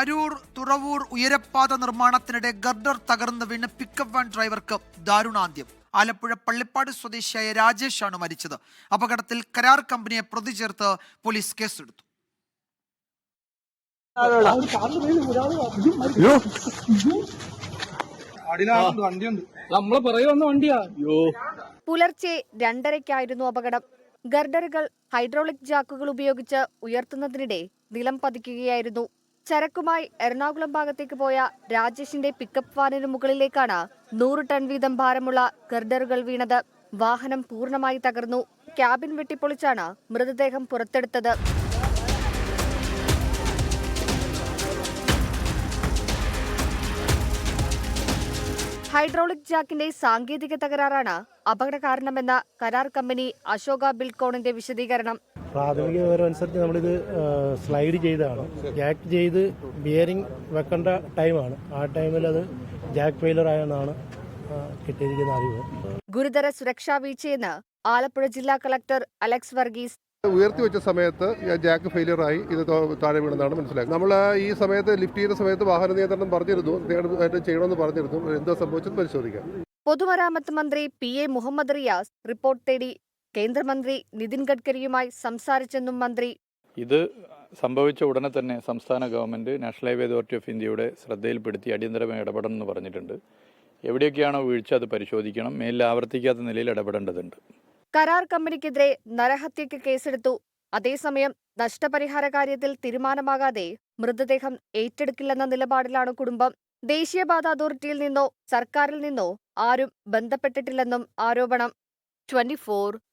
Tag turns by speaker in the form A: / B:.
A: അരൂർ തുറവൂർ ഉയരപ്പാത നിർമ്മാണത്തിനിടെ ഗർഡർ തകർന്ന് വീണ് പിക്കപ്പ് വാൻ ഡ്രൈവർക്ക് ദാരുണാന്ത്യം. ആലപ്പുഴ പള്ളിപ്പാട് സ്വദേശിയായ രാജേഷാണ് മരിച്ചത്. അപകടത്തിൽ കരാർ കമ്പനിയെ പ്രതി ചേർത്ത് പോലീസ് കേസെടുത്തു.
B: പുലർച്ചെ രണ്ടരയ്ക്കായിരുന്നു അപകടം. ഗർഡറുകൾ ഹൈഡ്രോളിക് ജാക്കുകൾ ഉപയോഗിച്ച് ഉയർത്തുന്നതിനിടെ നിലം പതിക്കുകയായിരുന്നു. ചരക്കുമായി എറണാകുളം ഭാഗത്തേക്ക് പോയ രാജേഷിന്റെ പിക്കപ്പ് വാനിന് മുകളിലേക്കാണ് നൂറ് ടൺ വീതം ഭാരമുള്ള ഗർഡറുകൾ വീണത്. വാഹനം പൂർണമായി തകർന്നു. ക്യാബിൻ വെട്ടിപ്പൊളിച്ചാണ് മൃതദേഹം പുറത്തെടുത്തത്. ഹൈഡ്രോളിക് ജാക്കിന്റെ സാങ്കേതിക തകരാറാണ് അപകട കാരണമെന്ന കരാർ കമ്പനി അശോക ബിൽകോണിന്റെ വിശദീകരണം.
C: പ്രാഥമിക വിവരം അനുസരിച്ച് നമ്മളിത് സ്ലൈഡ് ചെയ്താണ് ജാക്ക് ചെയ്ത് ബിയറിംഗ് വെക്കേണ്ട ടൈമാണ്. ആ ടൈമിൽ അത് ജാക്ക് ഫെയിലർ ആയെന്നാണ് കിട്ടിയിരിക്കുന്ന അറിവ്.
B: ഗുരുതര സുരക്ഷാ വീഴ്ചയെന്ന് ആലപ്പുഴ ജില്ലാ കളക്ടർ അലക്സ് വർഗീസ്.
D: ഉയർത്തി വെച്ച സമയത്ത് ജാക്ക് ഫെയിലിയർ ആയി ഇത് താഴെ വീണെന്നാണ് മനസ്സിലായത്. നമ്മൾ ഈ സമയത്ത് ലിഫ്റ്റ് ചെയ്ത സമയത്ത് വാഹന നിയന്ത്രണം പറഞ്ഞിരുന്നു. ചെയ്യണമെന്ന് പറഞ്ഞിരുന്നു. എന്താ സംഭവിച്ചത് പരിശോധിക്കാം.
B: പൊതുമരാമത്ത് മന്ത്രി P A Muhammad Riyas report തേടി കേന്ദ്രമന്ത്രി നിതിൻ ഗഡ്കരിയുമായി സംസാരിച്ചെന്നും മന്ത്രി.
E: ഇത് സംഭവിച്ച ഉടനെ തന്നെ സംസ്ഥാന government National Highway Authority of ഇന്ത്യയുടെ ശ്രദ്ധയിൽപ്പെടുത്തി അടിയന്തരമായി ഇടപെടണം എന്ന് പറഞ്ഞിട്ടുണ്ട്. എവിടെയൊക്കെയാണോ വീഴ്ച അത് പരിശോധിക്കണം. മേലിൽ ആവർത്തിക്കാത്ത നിലയിൽ ഇടപെടേണ്ടതുണ്ട്.
B: കരാർ കമ്പനിക്കെതിരെ നരഹത്യക്ക് കേസെടുത്തു. അതേസമയം നഷ്ടപരിഹാര കാര്യത്തിൽ തീരുമാനമാകാതെ മൃതദേഹം ഏറ്റെടുക്കില്ലെന്ന നിലപാടിലാണ് കുടുംബം. ദേശീയപാത അതോറിറ്റിയിൽ നിന്നോ സർക്കാരിൽ നിന്നോ ആരും ബന്ധപ്പെട്ടിട്ടില്ലെന്നും ആരോപണം. ട്വന്റി